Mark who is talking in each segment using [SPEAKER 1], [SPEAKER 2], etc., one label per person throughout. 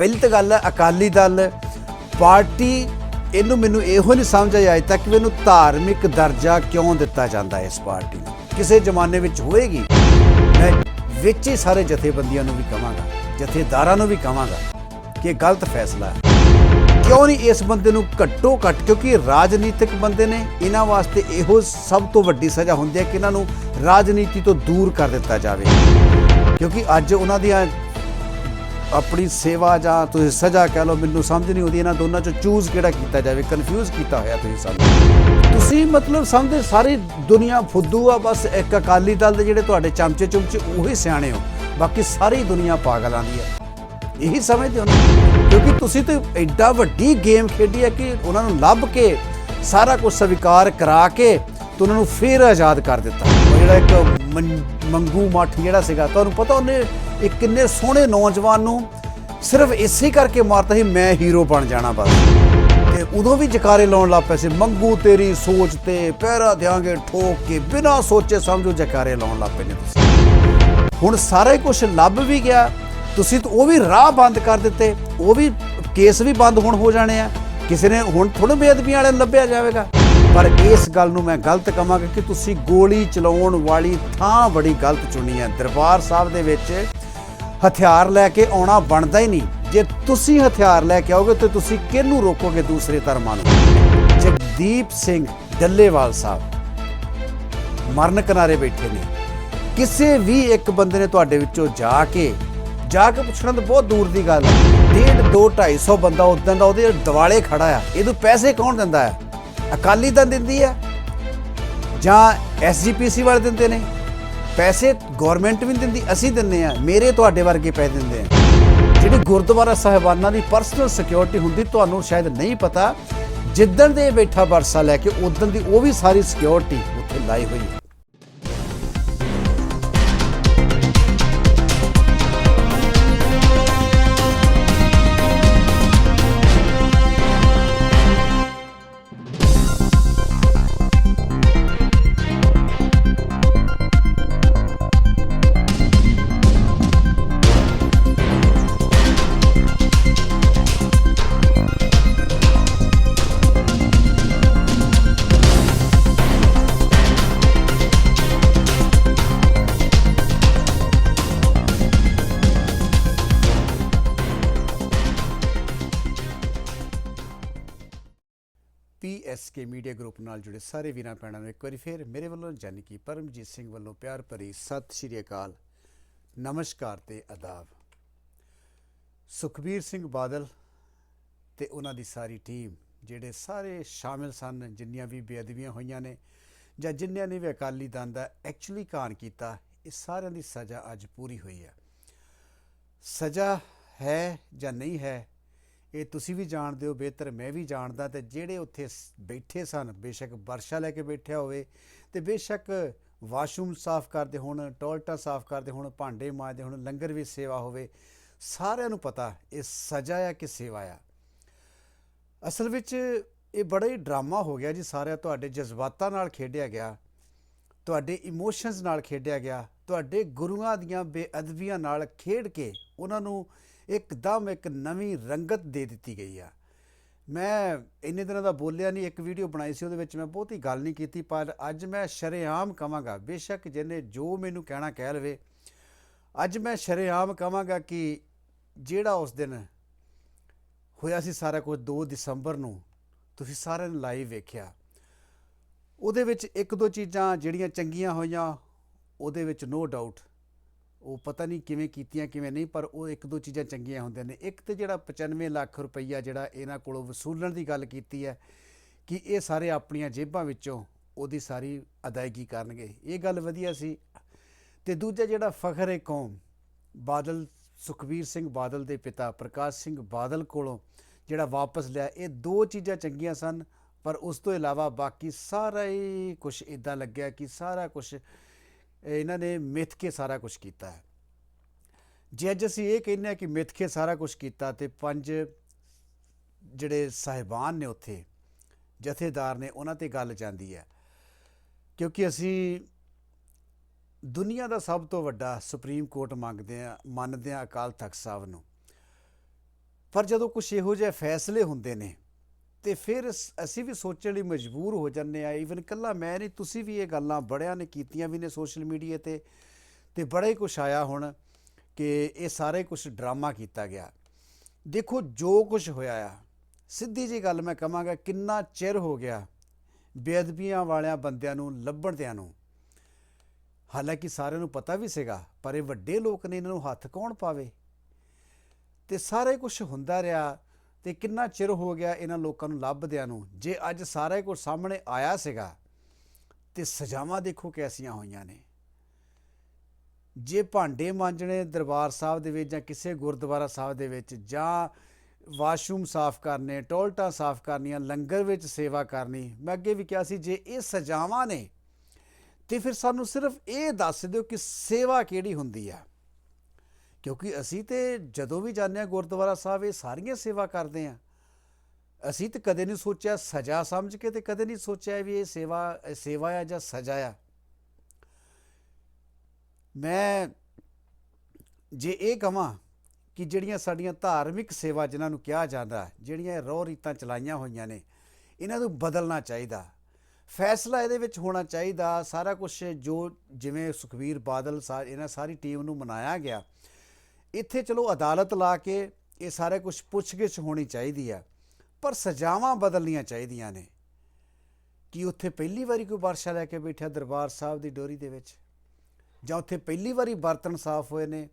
[SPEAKER 1] ਪਹਿਲੀ ਤਾਂ ਗੱਲ ਹੈ, ਅਕਾਲੀ ਦਲ, ਪਾਰਟੀ, ਇਹਨੂੰ ਮੈਨੂੰ ਇਹੋ ਨਹੀਂ ਸਮਝ ਆਈ ਅਜੇ ਤੱਕ ਵੀ ਇਹਨੂੰ ਧਾਰਮਿਕ ਦਰਜਾ ਕਿਉਂ ਦਿੱਤਾ ਜਾਂਦਾ ਹੈ ਇਸ ਪਾਰਟੀ ਨੂੰ? ਕਿਸੇ ਜ਼ਮਾਨੇ ਵਿੱਚ ਹੋਏਗੀ? ਮੈਂ ਵਿੱਚ ਹੀ ਸਾਰੇ ਜਥੇਬੰਦੀਆਂ ਨੂੰ ਵੀ ਕਹਾਂਗਾ, ਜਥੇਦਾਰਾਂ ਨੂੰ ਵੀ ਕਹਾਂਗਾ ਕਿ ਇਹ ਗਲਤ ਫੈਸਲਾ ਹੈ। ਕਿਉਂ ਨਹੀਂ ਇਸ ਬੰਦੇ ਨੂੰ ਘੱਟੋ ਘੱਟ, ਕਿਉਂਕਿ ਰਾਜਨੀਤਿਕ ਬੰਦੇ ਨੇ, ਇਹਨਾਂ ਵਾਸਤੇ ਇਹੋ ਸਭ ਤੋਂ ਵੱਡੀ ਸਜ਼ਾ ਹੁੰਦੀ ਹੈ ਕਿ ਇਹਨਾਂ ਨੂੰ ਰਾਜਨੀਤੀ ਤੋਂ ਦੂਰ ਕਰ ਦਿੱਤਾ ਜਾਵੇ। ਕਿਉਂਕਿ ਅੱਜ ਉਹਨਾਂ ਦੀਆਂ ਆਪਣੀ ਸੇਵਾ ਜਾਂ ਤੁਸੀਂ ਸਜ਼ਾ ਕਹਿ ਲਓ, ਮੈਨੂੰ ਸਮਝ ਨਹੀਂ ਆਉਂਦੀ ਇਹਨਾਂ ਦੋਨਾਂ ਚੋਂ ਚੂਜ਼ ਕਿਹੜਾ ਕੀਤਾ ਜਾਵੇ ਕਨਫਿਊਜ਼ ਕੀਤਾ ਹੋਇਆ ਤੁਸੀਂ ਸਾਨੂੰ। ਤੁਸੀਂ ਮਤਲਬ ਸਮਝਦੇ ਸਾਰੀ ਦੁਨੀਆ ਫੁੱਦੂ ਆ, ਬਸ ਇੱਕ ਅਕਾਲੀ ਦਲ ਦੇ ਜਿਹੜੇ ਤੁਹਾਡੇ ਚਮਚੇ ਚੁਮਚੇ ਉਹੀ ਸਿਆਣੇ ਹੋ, ਬਾਕੀ ਸਾਰੀ ਦੁਨੀਆ ਪਾਗਲ ਦੀ ਹੈ ਇਹੀ ਸਮਝਦੇ ਹੋ ਕਿਉਂਕਿ ਤੁਸੀਂ ਤੇ ਐਡਾ ਵੱਡੀ ਗੇਮ ਖੇਡੀ ਹੈ ਕਿ ਉਹਨਾਂ ਨੂੰ ਲੱਭ ਕੇ ਸਾਰਾ ਕੁਝ ਸਵੀਕਾਰ ਕਰਾ ਕੇ ਤੇ ਉਹਨਾਂ ਨੂੰ ਫੇਰ ਆਜ਼ਾਦ ਕਰ ਦਿੱਤਾ। ਜਿਹੜਾ ਇੱਕ ਮੰਗੂ ਮੱਠ ਜਿਹੜਾ ਸੀਗਾ, ਤੁਹਾਨੂੰ ਪਤਾ ਉਹਨੇ ਇੱਕ ਕਿੰਨੇ ਸੋਹਣੇ ਨੌਜਵਾਨ ਨੂੰ ਸਿਰਫ ਇਸੇ ਕਰਕੇ ਮਾਰਤਾ ਸੀ, ਮੈਂ ਹੀਰੋ ਬਣ ਜਾਣਾ ਬਸ। ਤੇ ਉਦੋਂ ਵੀ ਜਕਾਰੇ ਲਾਉਣ ਲੱਗ ਪਏ ਸੀ, ਮੰਗੂ ਤੇਰੀ ਸੋਚ ਤੇ ਪਹਿਰਾ ਦਿਆਂਗੇ ਠੋਕ ਕੇ, ਬਿਨਾਂ ਸੋਚੇ ਸਮਝੋ ਜਕਾਰੇ ਲਾਉਣ ਲੱਗ ਪਏ ਨੇ ਤੁਸੀਂ। ਹੁਣ ਸਾਰਾ ਕੁਝ ਲੱਭ ਵੀ ਗਿਆ, ਤੁਸੀਂ ਤਾਂ ਉਹ ਵੀ ਰਾਹ ਬੰਦ ਕਰ ਦਿੱਤੇ, ਉਹ ਵੀ ਕੇਸ ਵੀ ਬੰਦ ਹੁਣ ਹੋ ਜਾਣੇ ਆ, ਕਿਸੇ ਨੇ ਹੁਣ ਥੋੜੇ ਬੇਅਦਬੀਆਂ ਵਾਲੇ ਨੂੰ ਲੱਭਿਆ ਜਾਵੇਗਾ। ਪਰ ਇਸ ਗੱਲ ਨੂੰ ਮੈਂ ਗਲਤ ਕਹਾਂਗਾ ਕਿ ਤੁਸੀਂ ਗੋਲੀ ਚਲਾਉਣ ਵਾਲੀ ਥਾਂ ਬੜੀ ਗਲਤ ਚੁਣੀ ਹੈ। ਦਰਬਾਰ ਸਾਹਿਬ ਦੇ ਵਿੱਚ ਹਥਿਆਰ ਲੈ ਕੇ ਆਉਣਾ ਬਣਦਾ ਹੀ ਨਹੀਂ। ਜੇ ਤੁਸੀਂ ਹਥਿਆਰ ਲੈ ਕੇ ਆਓਗੇ ਤਾਂ ਤੁਸੀਂ ਕਿਹਨੂੰ ਰੋਕੋਗੇ ਦੂਸਰੇ ਧਰਮਾਂ ਨੂੰ? ਜਗਦੀਪ ਸਿੰਘ ਡੱਲੇਵਾਲ ਸਾਹਿਬ ਮਰਨ ਕਿਨਾਰੇ ਬੈਠੇ ਨੇ। ਕਿਸੇ ਵੀ ਇੱਕ ਬੰਦੇ ਨੇ ਤੁਹਾਡੇ ਵਿੱਚੋਂ ਜਾ ਕੇ ਜਾ ਕੇ ਪੁੱਛਣਾ ਤਾਂ ਬਹੁਤ ਦੂਰ ਦੀ ਗੱਲ ਹੈ। ਡੇਢ 2 250 ਬੰਦਾ ਉਦੋਂ ਦਾ ਉਹਦੇ ਦਿਵਾਲੇ ਖੜਾ ਆ, ਇਹਨੂੰ ਪੈਸੇ ਕੌਣ ਦਿੰਦਾ ਹੈ? ਅਕਾਲੀ ਦਲ ਦਿੰਦੀ ਹੈ ਜਾਂ ਐਸਜੀਪੀਸੀ ਵਾਲੇ ਦਿੰਦੇ ਨੇ? ਪੈਸੇ ਗਵਰਨਮੈਂਟ ਵੀ ਨਹੀਂ ਦਿੰਦੀ, ਅਸੀਂ ਦਿੰਨੇ ਆ ਮੇਰੇ ਤੁਹਾਡੇ ਵਰਗੇ ਪੈਸੇ ਦਿੰਦੇ ਆ। ਜਿਹੜੀ ਗੁਰਦੁਆਰਾ ਸਾਹਿਬਾਨਾਂ ਦੀ ਪਰਸਨਲ ਸਿਕਿਉਰਿਟੀ ਹੁੰਦੀ, ਤੁਹਾਨੂੰ ਸ਼ਾਇਦ ਨਹੀਂ ਪਤਾ, ਜਿੱਦਣ ਦੇ ਬੈਠਾ ਵਰਸਾ ਲੈ ਕੇ, ਉਦੋਂ ਦੀ ਉਹ ਵੀ ਸਾਰੀ ਸਿਕਿਉਰਿਟੀ ਉੱਥੇ ਲਾਈ ਹੋਈ ਹੈ। ਪੀਐਸਕੇ ਮੀਡੀਆ ਗਰੁੱਪ ਨਾਲ ਜੁੜੇ ਸਾਰੇ ਵੀਰਾਂ ਭੈਣਾਂ ਨੂੰ ਇੱਕ ਵਾਰੀ ਫੇਰ ਮੇਰੇ ਵੱਲੋਂ ਜਾਨੀ ਕਿ ਪਰਮਜੀਤ ਸਿੰਘ ਵੱਲੋਂ ਪਿਆਰ ਭਰੀ ਸਤਿ ਸ਼੍ਰੀ ਅਕਾਲ, ਨਮਸਕਾਰ ਤੇ ਆਦਾਬ। ਸੁਖਬੀਰ ਸਿੰਘ ਬਾਦਲ ਤੇ ਉਹਨਾਂ ਦੀ ਸਾਰੀ ਟੀਮ, ਜਿਹੜੇ ਸਾਰੇ ਸ਼ਾਮਿਲ ਸਨ, ਜਿੰਨੀਆਂ ਵੀ ਬੇਅਦਬੀਆਂ ਹੋਈਆਂ ਨੇ ਜਾਂ ਜਿੰਨਿਆਂ ਨੇ ਵੀ ਅਕਾਲੀ ਦਲ ਦਾ ਐਕਚੁਅਲੀ ਕਾਨ ਕੀਤਾ, ਇਹ ਸਾਰਿਆਂ ਦੀ ਸਜ਼ਾ ਅੱਜ ਪੂਰੀ ਹੋਈ ਹੈ। ਸਜ਼ਾ ਹੈ ਜਾਂ ਨਹੀਂ ਹੈ ਇਹ ਤੁਸੀਂ ਵੀ ਜਾਣਦੇ ਹੋ, ਬਿਹਤਰ ਮੈਂ ਵੀ ਜਾਣਦਾ ਤੇ ਜਿਹੜੇ ਉੱਥੇ ਸ- ਬੈਠੇ ਸਨ, ਬੇਸ਼ੱਕ ਵਰਸ਼ਾ ਲੈ ਕੇ ਬੈਠਿਆ ਹੋਵੇ ਤੇ ਬੇਸ਼ੱਕ ਵਾਸ਼ਰੂਮ ਸਾਫ਼ ਕਰਦੇ ਹੋਣ, ਟੋਇਲਟਾਂ ਸਾਫ਼ ਕਰਦੇ ਹੋਣ, ਭਾਂਡੇ ਮਾਂਜਦੇ ਹੋਣ, ਲੰਗਰ ਵੀ ਸੇਵਾ ਹੋਵੇ, ਸਾਰਿਆਂ ਨੂੰ ਪਤਾ ਇਹ ਸਜ਼ਾ ਆ ਕਿ ਸੇਵਾ ਆ। ਅਸਲ ਵਿੱਚ ਇਹ ਬੜਾ ਹੀ ਡਰਾਮਾ ਹੋ ਗਿਆ ਜੀ ਸਾਰਿਆਂ, ਤੁਹਾਡੇ ਜਜ਼ਬਾਤਾਂ ਨਾਲ ਖੇਡਿਆ ਗਿਆ, ਤੁਹਾਡੇ ਇਮੋਸ਼ਨਸ ਨਾਲ ਖੇਡਿਆ ਗਿਆ, ਤੁਹਾਡੇ ਗੁਰੂਆਂ ਦੀਆਂ ਬੇਅਦਬੀਆਂ ਨਾਲ ਖੇਡ ਕੇ ਉਹਨਾਂ ਨੂੰ ਇੱਕਦਮ ਇੱਕ ਨਵੀਂ ਰੰਗਤ ਦੇ ਦਿੱਤੀ ਗਈ ਆ। ਮੈਂ ਇੰਨੇ ਦਿਨਾਂ ਦਾ ਬੋਲਿਆ ਨਹੀਂ, ਇੱਕ ਵੀਡੀਓ ਬਣਾਈ ਸੀ, ਉਹਦੇ ਵਿੱਚ ਮੈਂ ਬਹੁਤੀ ਗੱਲ ਨਹੀਂ ਕੀਤੀ, ਪਰ ਅੱਜ ਮੈਂ ਸ਼ਰੇਆਮ ਕਵਾਂਗਾ, ਬੇਸ਼ੱਕ ਜਿਹਨੇ ਜੋ ਮੈਨੂੰ ਕਹਿਣਾ ਕਹਿ ਲਵੇ, ਅੱਜ ਮੈਂ ਸ਼ਰੇਆਮ ਕਵਾਂਗਾ ਕਿ ਜਿਹੜਾ ਉਸ ਦਿਨ ਹੋਇਆ ਸੀ ਸਾਰਾ ਕੁਝ 2 ਦਸੰਬਰ ਨੂੰ, ਤੁਸੀਂ ਸਾਰਿਆਂ ਨੇ ਲਾਈਵ ਵੇਖਿਆ। ਉਹਦੇ ਵਿੱਚ ਇੱਕ ਦੋ ਚੀਜ਼ਾਂ ਜਿਹੜੀਆਂ ਚੰਗੀਆਂ ਹੋਈਆਂ, ਉਹਦੇ ਵਿੱਚ ਨੋ ਡਾਊਟ ਉਹ ਪਤਾ ਨਹੀਂ ਕਿਵੇਂ ਕੀਤੀਆਂ, ਕਿਵੇਂ ਨਹੀਂ, ਪਰ ਉਹ ਇੱਕ ਦੋ ਚੀਜ਼ਾਂ ਚੰਗੀਆਂ ਹੁੰਦੀਆਂ ਨੇ। ਇੱਕ ਤੇ ਜਿਹੜਾ 95 ਲੱਖ ਰੁਪਈਆ ਜਿਹੜਾ ਇਹਨਾਂ ਕੋਲੋਂ ਵਸੂਲਣ ਦੀ ਗੱਲ ਕੀਤੀ ਹੈ ਕਿ ਇਹ ਸਾਰੇ ਆਪਣੀਆਂ ਜੇਬਾਂ ਵਿੱਚੋਂ ਉਹਦੀ ਸਾਰੀ ਅਦਾਇਗੀ ਕਰਨਗੇ। ਇਹ ਗੱਲ ਵਧੀਆ ਸੀ। ਤੇ ਦੂਜਾ ਜਿਹੜਾ ਫਖਰ ਏ ਕੌਮ, ਬਾਦਲ, ਸੁਖਬੀਰ ਸਿੰਘ ਬਾਦਲ ਦੇ ਪਿਤਾ ਪ੍ਰਕਾਸ਼ ਸਿੰਘ ਬਾਦਲ ਕੋਲੋਂ ਜਿਹੜਾ ਵਾਪਸ ਲਿਆ, ਇਹ ਦੋ ਚੀਜ਼ਾਂ ਚੰਗੀਆਂ ਸਨ, ਪਰ ਉਸ ਤੋਂ ਇਲਾਵਾ ਬਾਕੀ ਸਾਰਾ ਹੀ ਕੁਝ ਇਦਾਂ ਲੱਗਿਆ ਕਿ ਸਾਰਾ ਕੁਝ ਇਹਨਾਂ ਨੇ ਮਿੱਥ ਕੇ ਸਾਰਾ ਕੁਝ ਕੀਤਾ ਹੈ। ਜੇ ਅੱਜ ਅਸੀਂ ਇਹ ਕਹਿੰਦੇ ਹਾਂ ਕਿ ਮਿੱਥ ਕੇ ਸਾਰਾ ਕੁਝ ਕੀਤਾ ਤੇ ਪੰਜ ਜਿਹੜੇ ਸਾਹਿਬਾਨ ਨੇ ਉੱਥੇ, ਜਥੇਦਾਰ ਨੇ, ਉਹਨਾਂ ਤੇ ਗੱਲ ਜਾਂਦੀ ਹੈ। ਕਿਉਂਕਿ ਅਸੀਂ ਦੁਨੀਆ ਦਾ ਸਭ ਤੋਂ ਵੱਡਾ ਸੁਪਰੀਮ ਕੋਰਟ ਮੰਗਦੇ ਆ ਮੰਨਦੇ ਆ ਅਕਾਲ ਤਖਤ ਸਾਹਿਬ ਨੂੰ। ਪਰ ਜਦੋਂ ਕੁਝ ਇਹੋ ਜਿਹੇ ਫੈਸਲੇ ਹੁੰਦੇ ਨੇ ਤੇ ਫਿਰ ਅਸੀਂ ਵੀ ਸੋਚਣ ਲਈ ਮਜਬੂਰ ਹੋ ਜੰਨੇ ਆ ਈਵਨ ਕੱਲਾ ਮੈਂ ਨਹੀਂ, ਤੁਸੀਂ ਵੀ ਇਹ ਗੱਲਾਂ ਬੜਿਆਂ ਨੇ ਕੀਤੀਆਂ ਵੀ ਨੇ ਸੋਸ਼ਲ ਮੀਡੀਆ ਤੇ ਤੇ ਬੜਾ ਹੀ ਕੁਝ ਆਇਆ ਹੁਣ ਕਿ ਇਹ ਸਾਰੇ ਕੁਝ ਡਰਾਮਾ ਕੀਤਾ ਗਿਆ। ਦੇਖੋ, ਜੋ ਕੁਝ ਹੋਇਆ ਆ, ਸਿੱਧੀ ਜੀ ਗੱਲ ਮੈਂ ਕਹਾਂਗਾ, ਕਿੰਨਾ ਚਿਰ ਹੋ ਗਿਆ ਬੇਅਦਬੀਆਂ ਵਾਲਿਆਂ ਬੰਦਿਆਂ ਨੂੰ, ਲੱਭਣਦਿਆਂ ਨੂੰ। ਹਾਲਾਂਕਿ ਸਾਰਿਆਂ ਨੂੰ ਪਤਾ ਵੀ ਸੀਗਾ, ਪਰ ਇਹ ਵੱਡੇ ਲੋਕ ਨੇ, ਇਹਨਾਂ ਨੂੰ ਹੱਥ ਕੌਣ ਪਾਵੇ? ਤੇ ਸਾਰੇ ਕੁਝ ਹੁੰਦਾ ਰਿਹਾ। ਤੇ ਕਿੰਨਾ ਚਿਰ ਹੋ ਗਿਆ ਇਹਨਾਂ ਲੋਕਾਂ ਨੂੰ ਲੱਭਦਿਆਂ ਨੂੰ? ਜੇ ਅੱਜ ਸਾਰਾ ਕੁਝ ਸਾਹਮਣੇ ਆਇਆ ਸੀਗਾ, ਤੇ ਸਜ਼ਾਵਾਂ ਦੇਖੋ ਕੈਸੀਆਂ ਹੋਈਆਂ ਨੇ। ਜੇ ਭਾਂਡੇ ਮਾਂਜਣੇ ਦਰਬਾਰ ਸਾਹਿਬ ਦੇ ਵਿੱਚ ਜਾਂ ਕਿਸੇ ਗੁਰਦੁਆਰਾ ਸਾਹਿਬ ਦੇ ਵਿੱਚ ਜਾਂ ਵਾਸ਼ਰੂਮ ਸਾਫ਼ ਕਰਨੇ, ਟੋਇਲਟਾਂ ਸਾਫ਼ ਕਰਨੀਆਂ, ਲੰਗਰ ਵਿੱਚ ਸੇਵਾ ਕਰਨੀ, ਮੈਂ ਅੱਗੇ ਵੀ ਕਿਹਾ ਸੀ, ਜੇ ਇਹ ਸਜ਼ਾਵਾਂ ਨੇ, ਤੇ ਫਿਰ ਸਾਨੂੰ ਸਿਰਫ ਇਹ ਦੱਸ ਦਿਓ ਕਿ ਸੇਵਾ ਕਿਹੜੀ ਹੁੰਦੀ ਆ। ਕਿਉਂਕਿ ਅਸੀਂ ਤੇ ਜਦੋਂ ਵੀ ਜਾਂਦੇ ਹਾਂ ਗੁਰਦੁਆਰਾ ਸਾਹਿਬ, ਇਹ ਸਾਰੀਆਂ ਸੇਵਾ ਕਰਦੇ ਆ ਅਸੀਂ ਤੇ ਕਦੇ ਨਹੀਂ ਸੋਚਿਆ ਸਜ਼ਾ ਸਮਝ ਕੇ ਤੇ ਕਦੇ ਨਹੀਂ ਸੋਚਿਆ ਵੀ ਇਹ ਸੇਵਾ ਸੇਵਾ ਆ ਜਾਂ ਸਜ਼ਾ ਆ। ਮੈਂ ਜੇ ਇਹ ਕਹਾਂ ਕਿ ਜਿਹੜੀਆਂ ਸਾਡੀਆਂ ਧਾਰਮਿਕ ਸੇਵਾ ਜਿਨ੍ਹਾਂ ਨੂੰ ਕਿਹਾ ਜਾਂਦਾ, ਜਿਹੜੀਆਂ ਇਹ ਰੋਹ ਰੀਤਾਂ ਚਲਾਈਆਂ ਹੋਈਆਂ ਨੇ, ਇਹਨਾਂ ਨੂੰ ਬਦਲਣਾ ਚਾਹੀਦਾ। ਫੈਸਲਾ ਇਹਦੇ ਵਿੱਚ ਹੋਣਾ ਚਾਹੀਦਾ। ਸਾਰਾ ਕੁਝ ਜੋ ਜਿਵੇਂ ਸੁਖਵੀਰ ਬਾਦਲ ਸਾ- ਇਹਨਾਂ ਸਾਰੀ ਟੀਮ ਨੂੰ ਮਨਾਇਆ ਗਿਆ ਇੱਥੇ ਚਲੋ ਅਦਾਲਤ ਲਾ ਕੇ ਇਹ ਸਾਰੇ ਕੁਝ ਪੁੱਛਗਿੱਛ ਹੋਣੀ ਚਾਹੀਦੀ ਆ, ਪਰ ਸਜ਼ਾਵਾਂ ਬਦਲਣੀਆਂ ਚਾਹੀਦੀਆਂ ਨੇ। ਕਿ ਉੱਥੇ ਪਹਿਲੀ ਵਾਰੀ ਕੋਈ ਵਰਸ਼ਾ ਲੈ ਕੇ ਬੈਠਿਆ ਦਰਬਾਰ ਸਾਹਿਬ ਦੀ ਡੋਰੀ ਦੇ ਵਿੱਚ? ਜਾਂ ਉੱਥੇ ਪਹਿਲੀ ਵਾਰੀ ਬਰਤਨ ਸਾਫ਼ ਹੋਏ ਨੇ?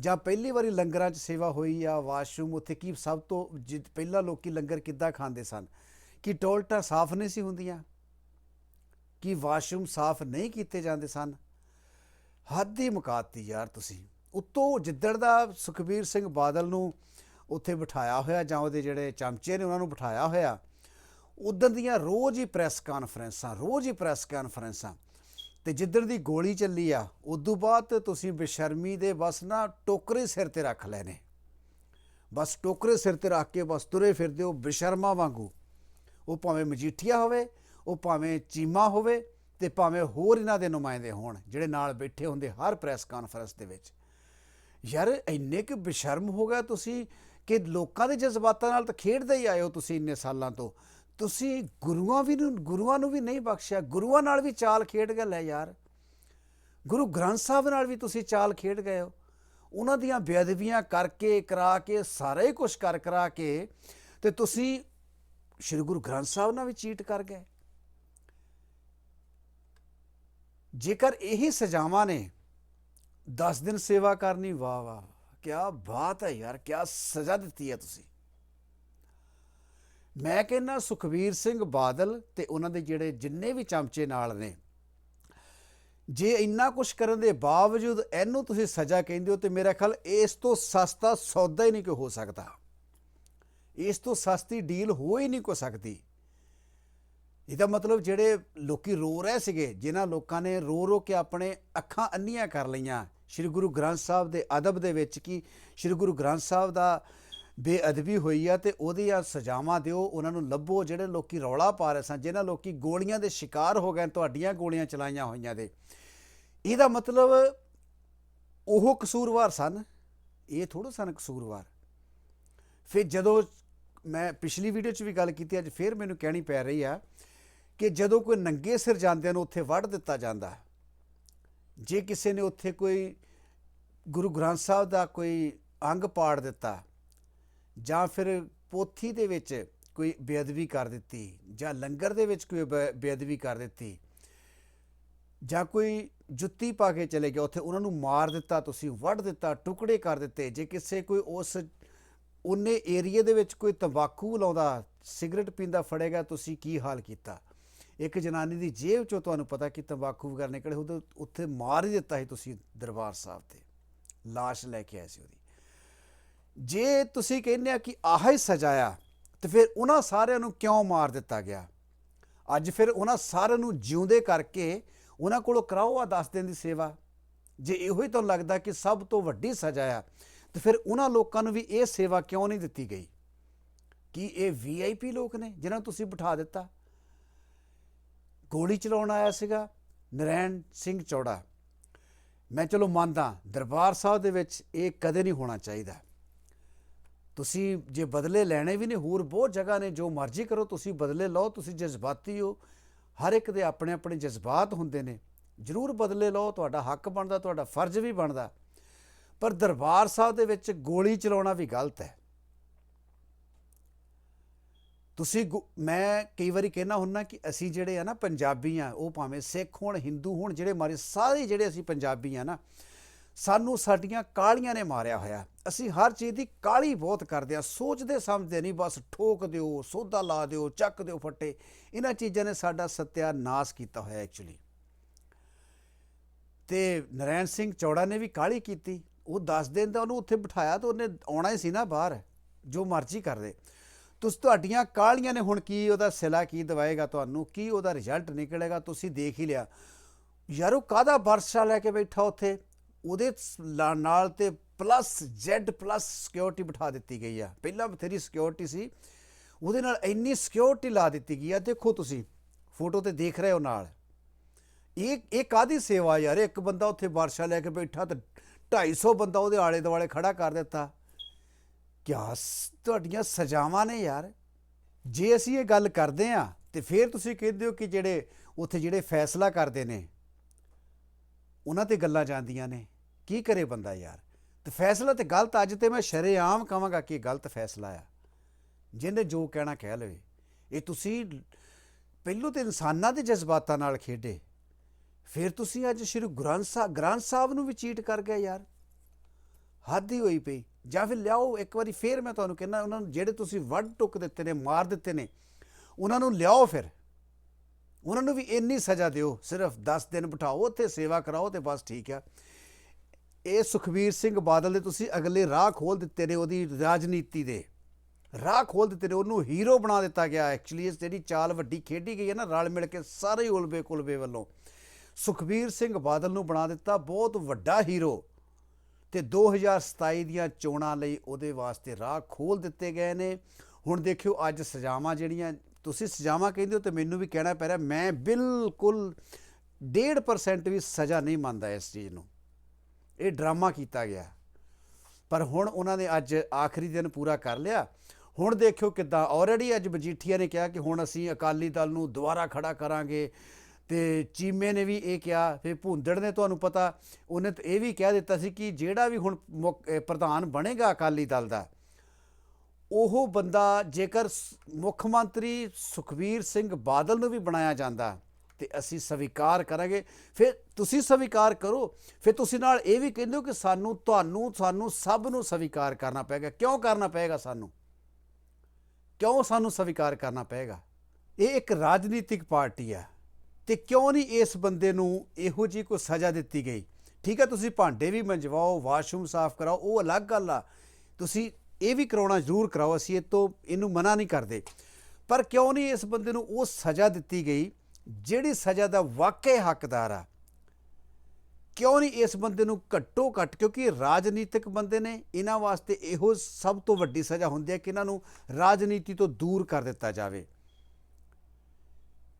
[SPEAKER 1] ਜਾਂ ਪਹਿਲੀ ਵਾਰੀ ਲੰਗਰਾਂ 'ਚ ਸੇਵਾ ਹੋਈ ਆ, ਵਾਸ਼ਰੂਮ, ਉੱਥੇ ਕੀ ਸਭ ਤੋਂ ਜਿ- ਪਹਿਲਾਂ ਲੋਕੀ ਲੰਗਰ ਕਿੱਦਾਂ ਖਾਂਦੇ ਸਨ? ਕਿ ਟੋਇਲਟਾਂ ਸਾਫ਼ ਨਹੀਂ ਸੀ ਹੁੰਦੀਆਂ? ਕਿ ਵਾਸ਼ਰੂਮ ਸਾਫ਼ ਨਹੀਂ ਕੀਤੇ ਜਾਂਦੇ ਸਨ? ਹੱਦ ਹੀ ਮੁਕਾਤੀ ਯਾਰ ਤੁਸੀਂ। ਉੱਤੋਂ ਜਿੱਦੜ ਦਾ ਸੁਖਬੀਰ ਸਿੰਘ ਬਾਦਲ ਨੂੰ ਉੱਥੇ ਬਿਠਾਇਆ ਹੋਇਆ ਜਾਂ ਉਹਦੇ ਜਿਹੜੇ ਚਮਚੇ ਨੇ ਉਹਨਾਂ ਨੂੰ ਬਿਠਾਇਆ ਹੋਇਆ ਉਦੋਂ ਦੀਆਂ ਰੋਜ਼ ਹੀ ਪ੍ਰੈਸ ਕਾਨਫਰੰਸਾਂ, ਰੋਜ਼ ਹੀ ਪ੍ਰੈਸ ਕਾਨਫਰੰਸਾਂ, ਤੇ ਜਿੱਦਣ ਦੀ ਗੋਲੀ ਚੱਲੀ ਆ, ਉਦੋਂ ਬਾਅਦ ਤੁਸੀਂ ਬੇਸ਼ਰਮੀ ਦੇ ਬਸ ਨਾ ਟੋਕਰੇ ਸਿਰ ਤੇ ਰੱਖ ਲੈਨੇ ਬਸ ਟੋਕਰੇ ਸਿਰ ਤੇ ਰੱਖ ਕੇ ਬਸ ਤੁਰੇ ਫਿਰਦੇ ਹੋ ਬੇਸ਼ਰਮਾ ਵਾਂਗੂ। ਉਹ ਭਾਵੇਂ ਮਜੀਠੀਆ ਹੋਵੇ, ਉਹ ਭਾਵੇਂ ਚੀਮਾ ਹੋਵੇ ਤੇ ਭਾਵੇਂ ਹੋਰ ਇਹਨਾਂ ਦੇ ਨੁਮਾਇੰਦੇ ਹੋਣ, ਜਿਹੜੇ ਨਾਲ ਬੈਠੇ ਹੁੰਦੇ ਹਰ ਪ੍ਰੈਸ ਕਾਨਫਰੰਸ ਦੇ ਵਿੱਚ। ਯਾਰ ਇੰਨੇ ਕਿ ਬੇਸ਼ਰਮ ਹੋ ਗਿਆ ਤੁਸੀਂ ਕਿ ਲੋਕਾਂ ਦੇ ਜਜ਼ਬਾਤਾਂ ਨਾਲ ਤਾਂ ਖੇਡਦੇ ਹੀ ਆਏ ਹੋ ਤੁਸੀਂ ਇੰਨੇ ਸਾਲਾਂ ਤੋਂ। ਤੁਸੀਂ ਗੁਰੂਆਂ ਵੀ ਨੂੰ, ਗੁਰੂਆਂ ਨੂੰ ਵੀ ਨਹੀਂ ਬਖਸ਼ਿਆ, ਗੁਰੂਆਂ ਨਾਲ ਵੀ ਚਾਲ ਖੇਡ ਗਏ ਲੈ ਯਾਰ। ਗੁਰੂ ਗ੍ਰੰਥ ਸਾਹਿਬ ਨਾਲ ਵੀ ਤੁਸੀਂ ਚਾਲ ਖੇਡ ਗਏ ਹੋ। ਉਹਨਾਂ ਦੀਆਂ ਬੇਅਦਬੀਆਂ ਕਰਕੇ, ਕਰਾ ਕੇ, ਸਾਰਾ ਹੀ ਕੁਝ ਕਰ, ਕਰਾ ਕੇ ਤੇ ਤੁਸੀਂ ਸ੍ਰੀ ਗੁਰੂ ਗ੍ਰੰਥ ਸਾਹਿਬ ਨਾਲ ਵੀ ਚੀਟ ਕਰ ਗਏ। ਜੇਕਰ ਇਹੀ ਸਜ਼ਾਵਾਂ ਨੇ 10 ਦਿਨ ਸੇਵਾ ਕਰਨੀ, ਵਾਹ ਵਾਹ ਕੀ ਬਾਤ ਹੈ ਯਾਰ ਕੀ ਸਜ਼ਾ ਦਿੱਤੀ ਹੈ ਤੁਸੀਂ। ਮੈਂ ਕਹਿੰਦਾ ਸੁਖਵੀਰ ਸਿੰਘ ਬਾਦਲ ਤੇ ਉਹਨਾਂ ਦੇ ਜਿਹੜੇ ਜਿੰਨੇ ਵੀ ਚਮਚੇ ਨਾਲ ਨੇ, ਜੇ ਇੰਨਾ ਕੁਝ ਕਰਨ ਦੇ ਬਾਵਜੂਦ ਇਹਨੂੰ ਤੁਸੀਂ ਸਜ਼ਾ ਕਹਿੰਦੇ ਹੋ ਤੇ ਮੇਰਾ ਖਿਆਲ ਇਸ ਤੋਂ ਸਸਤਾ ਸੌਦਾ ਹੀ ਨਹੀਂ ਕੋਈ ਹੋ ਸਕਦਾ। ਇਸ ਤੋਂ ਸਸਤੀ ਡੀਲ ਹੋ ਹੀ ਨਹੀਂ ਕੋ ਸਕਦੀ। ਇਹਦਾ ਮਤਲਬ ਜਿਹੜੇ ਲੋਕੀ ਰੋ ਰਹੇ ਸੀਗੇ, ਜਿਨ੍ਹਾਂ ਲੋਕਾਂ ਨੇ ਰੋ ਰੋ ਕੇ ਆਪਣੇ ਅੱਖਾਂ ਅੰਨੀਆਂ ਕਰ ਲਈਆਂ ਸ੍ਰੀ ਗੁਰੂ ਗ੍ਰੰਥ ਸਾਹਿਬ ਦੇ ਅਦਬ ਦੇ ਵਿੱਚ ਕਿ ਸ੍ਰੀ ਗੁਰੂ ਗ੍ਰੰਥ ਸਾਹਿਬ ਦਾ ਬੇਅਦਬੀ ਹੋਈ ਆ ਤੇ ਉਹਦੀਆਂ ਸਜ਼ਾਵਾਂ ਦਿਓ, ਉਹਨਾਂ ਨੂੰ ਲੱਭੋ, ਜਿਹੜੇ ਲੋਕੀ ਰੌਲਾ ਪਾ ਰਹੇ ਸਨ, ਜਿਹਨਾਂ ਲੋਕੀ ਗੋਲੀਆਂ ਦੇ ਸ਼ਿਕਾਰ ਹੋ ਗਏ ਤੁਹਾਡੀਆਂ ਗੋਲੀਆਂ ਚਲਾਈਆਂ ਹੋਈਆਂ ਦੇ ਇਹਦਾ ਮਤਲਬ ਉਹ ਕਸੂਰਵਾਰ ਸਨ, ਇਹ ਥੋੜਾ ਸਨ ਕਸੂਰਵਾਰ। ਫਿਰ ਜਦੋਂ ਮੈਂ ਪਿਛਲੀ ਵੀਡੀਓ 'ਚ ਵੀ ਗੱਲ ਕੀਤੀ, ਅੱਜ ਫਿਰ ਮੈਨੂੰ ਕਹਿਣੀ ਪੈ ਰਹੀ ਆ ਕਿ ਜਦੋਂ ਕੋਈ ਨੰਗੇ ਸਿਰ ਜਾਂਦਿਆਂ ਨੂੰ ਉੱਥੇ ਵੱਢ ਦਿੱਤਾ ਜਾਂਦਾ ਜੇ ਕਿਸੇ ਨੇ ਉੱਥੇ ਕੋਈ ਗੁਰੂ ਗ੍ਰੰਥ ਸਾਹਿਬ ਦਾ ਕੋਈ ਅੰਗ ਪਾੜ ਦਿੱਤਾ ਜਾਂ ਫਿਰ ਪੋਥੀ ਦੇ ਵਿੱਚ ਕੋਈ ਬੇਅਦਬੀ ਕਰ ਦਿੱਤੀ ਜਾਂ ਲੰਗਰ ਦੇ ਵਿੱਚ ਕੋਈ ਬੇ- ਬੇਅਦਬੀ ਕਰ ਦਿੱਤੀ ਜਾਂ ਕੋਈ ਜੁੱਤੀ ਪਾ ਕੇ ਚਲੇ ਗਿਆ ਉੱਥੇ ਉਹਨਾਂ ਨੂੰ ਮਾਰ ਦਿੱਤਾ, ਤੁਸੀਂ ਵੱਢ ਦਿੱਤਾ, ਟੁਕੜੇ ਕਰ ਦਿੱਤੇ, ਜੇ ਕਿਸੇ ਕੋਈ ਉਸ ਉਹਨੇ ਏਰੀਏ ਦੇ ਵਿੱਚ ਕੋਈ ਤੰਬਾਕੂ ਲਾਉਂਦਾ, ਸਿਗਰਟ ਪੀਂਦਾ, ਫੜੇਗਾ, ਤੁਸੀਂ ਕੀ ਹਾਲ ਕੀਤਾ? ਇੱਕ ਜਨਾਨੀ ਦੀ ਜੇਬ ਚੋਂ ਤੁਹਾਨੂੰ ਪਤਾ ਕਿ ਤੰਬਾਕੂ ਵਗੈਰਾ ਨਿਕਲੇ ਉਹਦੇ ਉੱਥੇ ਮਾਰ ਹੀ ਦਿੱਤਾ ਸੀ ਤੁਸੀਂ ਦਰਬਾਰ ਸਾਹਿਬ ਤੇ। ਲਾਸ਼ ਲੈ ਕੇ ਆਏ ਸੀ ਉਹਦੀ। ਜੇ ਤੁਸੀਂ ਕਹਿੰਦੇ ਆ ਕਿ ਆਹ ਹੀ ਸਜ਼ਾਇਆ ਤੇ ਫਿਰ ਉਹਨਾਂ ਸਾਰਿਆਂ ਨੂੰ ਕਿਉਂ ਮਾਰ ਦਿੱਤਾ ਗਿਆ? ਅੱਜ ਫਿਰ ਉਹਨਾਂ ਸਾਰਿਆਂ ਨੂੰ ਜਿਉਂਦੇ ਕਰਕੇ ਉਹਨਾਂ ਕੋਲੋਂ ਕਰਾਓ ਆ 10 ਦਿਨ ਦੀ ਸੇਵਾ। ਜੇ ਇਹੋ ਹੀ ਤੁਹਾਨੂੰ ਲੱਗਦਾ ਕਿ ਸਭ ਤੋਂ ਵੱਡੀ ਸਜ਼ਾ ਆ, ਤੇ ਫਿਰ ਉਹਨਾਂ ਲੋਕਾਂ ਨੂੰ ਵੀ ਇਹ ਸੇਵਾ ਕਿਉਂ ਨਹੀਂ ਦਿੱਤੀ ਗਈ? ਕੀ ਇਹ ਵੀਆਈਪੀ ਲੋਕ ਨੇ ਜਿਨ੍ਹਾਂ ਨੂੰ ਤੁਸੀਂ ਬਿਠਾ ਦਿੱਤਾ? ਗੋਲੀ ਚਲਾਉਣ ਆਇਆ ਸੀਗਾ, ਨਰੈਣ ਸਿੰਘ ਚੌੜਾ। ਮੈਂ ਚਲੋ ਮੰਨਦਾ, ਦਰਬਾਰ ਸਾਹਿਬ ਦੇ ਵਿੱਚ ਇਹ ਕਦੇ ਨਹੀਂ ਹੋਣਾ ਚਾਹੀਦਾ। ਤੁਸੀਂ ਜੇ ਬਦਲੇ ਲੈਣੇ ਵੀ ਨੇ, ਹੋਰ ਬਹੁਤ ਜਗ੍ਹਾ ਨੇ, ਜੋ ਮਰਜ਼ੀ ਕਰੋ, ਤੁਸੀਂ ਬਦਲੇ ਲਓ, ਤੁਸੀਂ ਜਜ਼ਬਾਤੀ ਹੋ। ਹਰ ਇੱਕ ਦੇ ਆਪਣੇ ਆਪਣੇ ਜਜ਼ਬਾਤ ਹੁੰਦੇ ਨੇ। ਜ਼ਰੂਰ ਬਦਲੇ ਲਓ, ਤੁਹਾਡਾ ਹੱਕ ਬਣਦਾ, ਤੁਹਾਡਾ ਫਰਜ਼ ਵੀ ਬਣਦਾ। ਪਰ ਦਰਬਾਰ ਸਾਹਿਬ ਦੇ ਵਿੱਚ ਗੋਲੀ ਚਲਾਉਣਾ ਵੀ ਗਲਤ ਹੈ। ਤੁਸੀਂ ਗੁ- ਮੈਂ ਕਈ ਵਾਰੀ ਕਹਿਣਾ ਹੁੰਨਾ ਕਿ ਅਸੀਂ ਜਿਹੜੇ ਆ ਨਾ ਪੰਜਾਬੀ ਆ, ਉਹ ਭਾਵੇਂ ਸਿੱਖ ਹੋਣ, ਹਿੰਦੂ ਹੋਣ, ਜਿਹੜੇ ਮਾਰੇ, ਸਾਰੇ ਜਿਹੜੇ ਅਸੀਂ ਪੰਜਾਬੀ ਆ ਨਾ, ਸਾਨੂੰ ਸਾਡੀਆਂ ਕਾਲੀਆਂ ਨੇ ਮਾਰਿਆ ਹੋਇਆ। ਅਸੀਂ ਹਰ ਚੀਜ਼ ਦੀ ਕਾਲੀ ਬਹੁਤ ਕਰਦੇ ਆ, ਸੋਚਦੇ, ਸਮਝਦੇ ਨਹੀਂ, ਬਸ ਠੋਕ ਦਿਓ, ਸੋਧਾ ਲਾ ਦਿਓ, ਚੱਕ ਦਿਓ ਫੱਟੇ। ਇਹਨਾਂ ਚੀਜ਼ਾਂ ਨੇ ਸਾਡਾ ਸਤਿਆਨਾਸ਼ ਕੀਤਾ ਹੋਇਆ ਐਕਚੁਅਲੀ ਤੇ ਨਰੈਣ ਸਿੰਘ ਚੌੜਾ ਨੇ ਵੀ ਕਾਲੀ ਕੀਤੀ। ਉਹ 10 ਦਿਨ ਦਾ ਉਹਨੂੰ ਉੱਥੇ ਬਿਠਾਇਆ ਤਾਂ ਉਹਨੇ ਆਉਣਾ ਹੀ ਸੀ ਨਾ ਬਾਹਰ, ਜੋ ਮਰਜ਼ੀ ਕਰਦੇ ਤੁਸੀਂ, ਤੁਹਾਡੀਆਂ ਕਾਲੀਆਂ ਨੇ ਹੁਣ ਕੀ ਉਹਦਾ ਸਿਲਾ ਕੀ ਦਵਾਏਗਾ ਤੁਹਾਨੂੰ? ਕੀ ਉਹਦਾ ਰਿਜ਼ਲਟ ਨਿਕਲੇਗਾ? ਤੁਸੀਂ ਦੇਖ ਹੀ ਲਿਆ। ਯਾਰ ਉਹ ਕਾਹਦਾ ਵਰਸ਼ਾ ਲੈ ਕੇ ਬੈਠਾ ਉੱਥੇ? ਉਹਦੇ ਲਾ- ਨਾਲ ਤੇ ਪਲੱਸ Z ਪਲੱਸ ਸਿਕਿਉਰਿਟੀ ਬਿਠਾ ਦਿੱਤੀ ਗਈ ਆ। ਪਹਿਲਾਂ ਬਥੇਰੀ ਸਿਕਿਉਰਿਟੀ ਸੀ। ਉਹਦੇ ਨਾਲ ਇੰਨੀ ਸਿਕਿਉਰਿਟੀ ਲਾ ਦਿੱਤੀ ਗਈ ਆ। ਦੇਖੋ ਤੁਸੀਂ, ਫੋਟੋ ਤੇ ਦੇਖ ਰਹੇ ਹੋ ਨਾਲ। ਇਹ ਇਹ ਕਾਦੀ ਸੇਵਾ ਯਾਰ? ਇੱਕ ਬੰਦਾ ਉੱਥੇ ਵਰਸ਼ਾ ਲੈ ਕੇ ਬੈਠਾ ਤੇ 250 ਬੰਦਾ ਉਹਦੇ ਆਲੇ ਦੁਆਲੇ ਖੜਾ ਕਰ ਦਿੱਤਾ। ਕਿਆ ਤੁਹਾਡੀਆਂ ਸਜ਼ਾਵਾਂ ਨੇ ਯਾਰ। ਜੇ ਅਸੀਂ ਇਹ ਗੱਲ ਕਰਦੇ ਆ ਤੇ ਫਿਰ ਤੁਸੀਂ ਕਹਿੰਦੇ ਹੋ ਕਿ ਜਿਹੜੇ ਉੱਥੇ ਜਿਹੜੇ ਫੈਸਲਾ ਕਰਦੇ ਨੇ, ਉਹਨਾਂ ਤੇ ਗੱਲਾਂ ਜਾਂਦੀਆਂ ਨੇ। ਕੀ ਕਰੇ ਬੰਦਾ ਯਾਰ? ਤੇ ਫੈਸਲਾ ਤੇ ਗਲਤ, ਅੱਜ ਤੇ ਮੈਂ ਸ਼ਰੇਆਮ ਕਹਾਂਗਾ ਕਿ ਇਹ ਗਲਤ ਫੈਸਲਾ ਆ। ਜਿਹਨੇ ਜੋ ਕਹਿਣਾ ਕਹਿ ਲਵੇ। ਇਹ ਤੁਸੀਂ ਪਹਿਲੋਂ ਤੇ ਇਨਸਾਨਾਂ ਦੇ ਜਜ਼ਬਾਤਾਂ ਨਾਲ ਖੇਡੇ। ਫਿਰ ਤੁਸੀਂ ਅੱਜ ਸ਼੍ਰੀ ਗ੍ਰੰਥ ਸਾਹਿਬ ਗ੍ਰੰਥ ਸਾਹਿਬ ਨੂੰ ਵੀ ਚੀਟ ਕਰ ਗਏ ਯਾਰ। ਹੱਦ ਹੀ ਹੋਈ ਪਈ। ਜਾਂ ਫਿਰ ਲਿਆਓ, ਇੱਕ ਵਾਰੀ ਫੇਰ ਮੈਂ ਤੁਹਾਨੂੰ ਕਹਿੰਦਾ, ਉਹਨਾਂ ਨੂੰ ਜਿਹੜੇ ਤੁਸੀਂ ਵੱਢ ਟੁੱਕ ਦਿੱਤੇ ਨੇ, ਮਾਰ ਦਿੱਤੇ ਨੇ, ਉਹਨਾਂ ਨੂੰ ਲਿਆਓ ਫਿਰ। ਉਹਨਾਂ ਨੂੰ ਵੀ ਇੰਨੀ ਸਜ਼ਾ ਦਿਓ, ਸਿਰਫ 10 ਦਿਨ ਬਿਠਾਓ, ਉੱਥੇ ਸੇਵਾ ਕਰਾਓ ਤੇ ਬਸ ਠੀਕ ਆ। ਇਹ ਸੁਖਬੀਰ ਸਿੰਘ ਬਾਦਲ ਦੇ ਤੁਸੀਂ ਅਗਲੇ ਰਾਹ ਖੋਲ ਦਿੱਤੇ ਨੇ ਉਹਦੀ ਰਾਜਨੀਤੀ ਦੇ। ਰਾਹ ਖੋਲ ਦਿੱਤੇ ਨੇ, ਉਹਨੂੰ ਹੀਰੋ ਬਣਾ ਦਿੱਤਾ ਗਿਆ। ਐਕਚੁਅਲੀ ਇਹ ਜਿਹੜੀ ਚਾਲ ਵੱਡੀ ਖੇਡੀ ਗਈ ਹੈ ਨਾ, ਰਲ ਮਿਲ ਕੇ ਸਾਰੇ ਹੀ ਉਲਬੇ ਕੁਲਬੇ ਵੱਲੋਂ। ਸੁਖਬੀਰ ਸਿੰਘ ਬਾਦਲ ਨੂੰ ਬਣਾ ਦਿੱਤਾ, ਬਹੁਤ ਵੱਡਾ ਹੀਰੋ। ਤੇ 2027 ਦੀਆਂ ਚੋਣਾਂ ਲਈ ਉਹਦੇ ਵਾਸਤੇ ਰਾਹ ਖੋਲ ਦਿੱਤੇ ਗਏ ਨੇ। ਹੁਣ ਦੇਖਿਓ, ਅੱਜ ਸਜ਼ਾਵਾਂ ਜਿਹੜੀਆਂ, ਤੁਸੀਂ ਸਜ਼ਾਵਾਂ ਕਹਿੰਦੇ ਹੋ ਤੇ ਮੈਨੂੰ ਵੀ ਕਹਿਣਾ ਪੈ ਰਿਹਾ, ਮੈਂ ਬਿਲਕੁਲ 1.5% ਵੀ ਸਜ਼ਾ ਨਹੀਂ ਮੰਨਦਾ ਇਸ ਚੀਜ਼ ਨੂੰ। ਇਹ ਡਰਾਮਾ ਕੀਤਾ ਗਿਆ। ਪਰ ਹੁਣ ਉਹਨਾਂ ਨੇ ਅੱਜ ਆਖਰੀ ਦਿਨ ਪੂਰਾ ਕਰ ਲਿਆ। ਹੁਣ ਦੇਖਿਓ ਕਿਦਾਂ ਆਲਰੇਡੀ ਅੱਜ ਮਜੀਠੀਆ ਨੇ ਕਿਹਾ ਕਿ ਹੁਣ ਅਸੀਂ ਅਕਾਲੀ ਦਲ ਨੂੰ ਦੁਬਾਰਾ ਖੜਾ ਕਰਾਂਗੇ। ਤੇ ਚੀਮੇ ਨੇ ਵੀ ਇਹ ਕਿਹਾ ਫਿਰ ਭੁੰਦੜ ਨੇ ਤੁਹਾਨੂੰ ਪਤਾ, ਉਹਨੇ ਤਾਂ ਇਹ ਵੀ ਕਹਿ ਦਿੱਤਾ ਸੀ ਕਿ ਜਿਹੜਾ ਵੀ ਹੁਣ ਮੁੱਖ- ਪ੍ਰਧਾਨ ਬਣੇਗਾ ਅਕਾਲੀ ਦਲ ਦਾ, ਉਹ ਬੰਦਾ ਜੇਕਰ ਮੁੱਖ ਮੰਤਰੀ ਸੁਖਬੀਰ ਸਿੰਘ ਬਾਦਲ ਨੂੰ ਵੀ ਬਣਾਇਆ ਜਾਂਦਾ ਤੇ ਅਸੀਂ ਸਵੀਕਾਰ ਕਰਾਂਗੇ। ਫਿਰ ਤੁਸੀਂ ਸਵੀਕਾਰ ਕਰੋ, ਫਿਰ ਤੁਸੀਂ ਨਾਲ ਇਹ ਵੀ ਕਹਿੰਦੇ ਹੋ ਕਿ ਸਾਨੂੰ, ਤੁਹਾਨੂੰ, ਸਾਨੂੰ ਸਭ ਨੂੰ ਸਵੀਕਾਰ ਕਰਨਾ ਪਏਗਾ। ਕਿਉਂ ਕਰਨਾ ਪਏਗਾ ਸਾਨੂੰ? ਕਿਉਂ ਸਾਨੂੰ ਸਵੀਕਾਰ ਕਰਨਾ ਪਏਗਾ? ਇਹ ਇੱਕ ਰਾਜਨੀਤਿਕ ਪਾਰਟੀ ਆ ਤੇ ਕਿਉਂ ਨਹੀਂ ਇਸ ਬੰਦੇ ਨੂੰ ਇਹੋ ਜੀ ਕੋਈ ਸਜ਼ਾ ਦਿੱਤੀ ਗਈ? ਠੀਕ ਹੈ, ਤੁਸੀਂ ਭਾਂਡੇ ਵੀ ਮੰਜਵਾਓ, ਵਾਸ਼ਰੂਮ ਸਾਫ਼ ਕਰਾਓ, ਉਹ ਅਲੱਗ ਗੱਲ ਆ। ਤੁਸੀਂ ਇਹ ਵੀ ਕਰਾਉਣਾ ਜ਼ਰੂਰ ਕਰਾਓ, ਅਸੀਂ ਇਹ ਤੋਂ ਇਹਨੂੰ ਮਨਾ ਨਹੀਂ ਕਰਦੇ। ਪਰ ਕਿਉਂ ਨਹੀਂ ਇਸ ਬੰਦੇ ਨੂੰ ਉਹ ਸਜ਼ਾ ਦਿੱਤੀ ਗਈ, ਜਿਹੜੀ ਸਜ਼ਾ ਦਾ ਵਾਕਈ ਹੱਕਦਾਰ ਆ? ਕਿਉਂ ਨਹੀਂ ਇਸ ਬੰਦੇ ਨੂੰ ਘੱਟੋ ਘੱਟ, ਕਿਉਂਕਿ ਰਾਜਨੀਤਿਕ ਬੰਦੇ ਨੇ ਇਹਨਾਂ ਵਾਸਤੇ ਇਹੋ ਸਭ ਤੋਂ ਵੱਡੀ ਸਜ਼ਾ ਹੁੰਦੀ ਹੈ ਕਿ ਇਹਨਾਂ ਨੂੰ ਰਾਜਨੀਤੀ ਤੋਂ ਦੂਰ ਕਰ ਦਿੱਤਾ ਜਾਵੇ।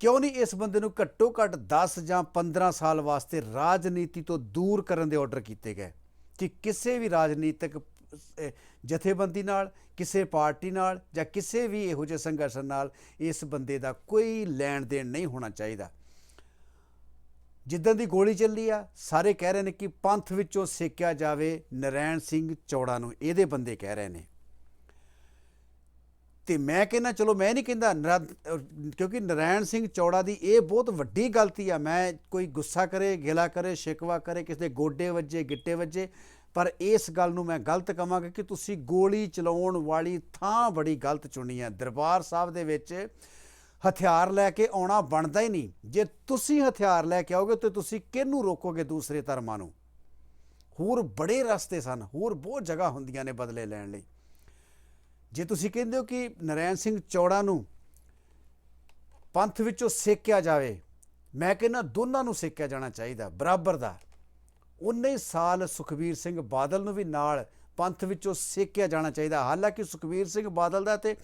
[SPEAKER 1] ਕਿਉਂ ਨਹੀਂ ਇਸ ਬੰਦੇ ਨੂੰ ਘੱਟੋ ਘੱਟ 10 ਜਾਂ 15 ਸਾਲ ਵਾਸਤੇ ਰਾਜਨੀਤੀ ਤੋਂ ਦੂਰ ਕਰਨ ਦੇ ਆਰਡਰ ਕੀਤੇ ਗਏ? ਕਿ ਕਿਸੇ ਵੀ ਰਾਜਨੀਤਿਕ ਜਥੇਬੰਦੀ ਨਾਲ, ਕਿਸੇ ਪਾਰਟੀ ਨਾਲ ਜਾਂ ਕਿਸੇ ਵੀ ਇਹੋ ਜਿਹੇ ਸੰਘਰਸ਼ ਨਾਲ ਇਸ ਬੰਦੇ ਦਾ ਕੋਈ ਲੈਣ ਦੇਣ ਨਹੀਂ ਹੋਣਾ ਚਾਹੀਦਾ। ਜਿੱਦਾਂ ਦੀ ਗੋਲੀ ਚੱਲੀ ਆ, ਸਾਰੇ ਕਹਿ ਰਹੇ ਨੇ ਕਿ ਪੰਥ ਵਿੱਚੋਂ ਸੇਕਿਆ ਜਾਵੇ ਨਰੈਣ ਸਿੰਘ ਚੌੜਾ ਨੂੰ, ਇਹਦੇ ਬੰਦੇ ਕਹਿ ਰਹੇ ਨੇ। ਤੇ ਮੈਂ ਕਹਿੰਦਾ, ਚਲੋ ਮੈਂ ਨਹੀਂ ਕਹਿੰਦਾ ਨਰਾ- ਕਿਉਂਕਿ ਨਰਾਇਣ ਸਿੰਘ ਚੌੜਾ ਦੀ ਇਹ ਬਹੁਤ ਵੱਡੀ ਗਲਤੀ ਆ। ਮੈਂ ਕੋਈ ਗੁੱਸਾ ਕਰੇ, ਗਿਲਾ ਕਰੇ, ਸ਼ਿਕਵਾ ਕਰੇ, ਕਿਸੇ ਦੇ ਗੋਡੇ ਵੱਜੇ, ਗਿੱਟੇ ਵੱਜੇ, ਪਰ ਇਸ ਗੱਲ ਨੂੰ ਮੈਂ ਗਲਤ ਕਹਾਂਗਾ ਕਿ ਤੁਸੀਂ ਗੋਲੀ ਚਲਾਉਣ ਵਾਲੀ ਥਾਂ ਬੜੀ ਗਲਤ ਚੁਣੀ ਹੈ। ਦਰਬਾਰ ਸਾਹਿਬ ਦੇ ਵਿੱਚ ਹਥਿਆਰ ਲੈ ਕੇ ਆਉਣਾ ਬਣਦਾ ਹੀ ਨਹੀਂ। ਜੇ ਤੁਸੀਂ ਹਥਿਆਰ ਲੈ ਕੇ ਆਓਗੇ ਤੇ ਤੁਸੀਂ ਕਿਹਨੂੰ ਰੋਕੋਗੇ ਦੂਸਰੇ ਧਰਮਾਂ ਨੂੰ? ਹੋਰ ਬੜੇ ਰਸਤੇ ਸਨ, ਹੋਰ ਬਹੁਤ ਜਗ੍ਹਾ ਹੁੰਦੀਆਂ ਨੇ ਬਦਲੇ ਲੈਣ ਲਈ। ਜੇ ਤੁਸੀਂ ਕਹਿੰਦੇ ਹੋ ਕਿ ਨਰੈਣ ਸਿੰਘ ਚੌੜਾ ਨੂੰ ਪੰਥ ਵਿੱਚੋਂ ਸੇਕਿਆ ਜਾਵੇ, ਮੈਂ ਕਹਿੰਦਾ ਦੋਨਾਂ ਨੂੰ ਸੇਕਿਆ ਜਾਣਾ ਚਾਹੀਦਾ, ਬਰਾਬਰ ਦਾ। ਉਨੇ ਸਾਲ ਸੁਖਬੀਰ ਸਿੰਘ ਬਾਦਲ ਨੂੰ ਵੀ ਨਾਲ ਪੰਥ ਵਿੱਚੋਂ ਸੇਕਿਆ ਜਾਣਾ ਚਾਹੀਦਾ। ਹਾਲਾਂਕਿ ਸੁਖਬੀਰ ਸਿੰਘ ਬਾਦਲ ਦਾ ਤੇ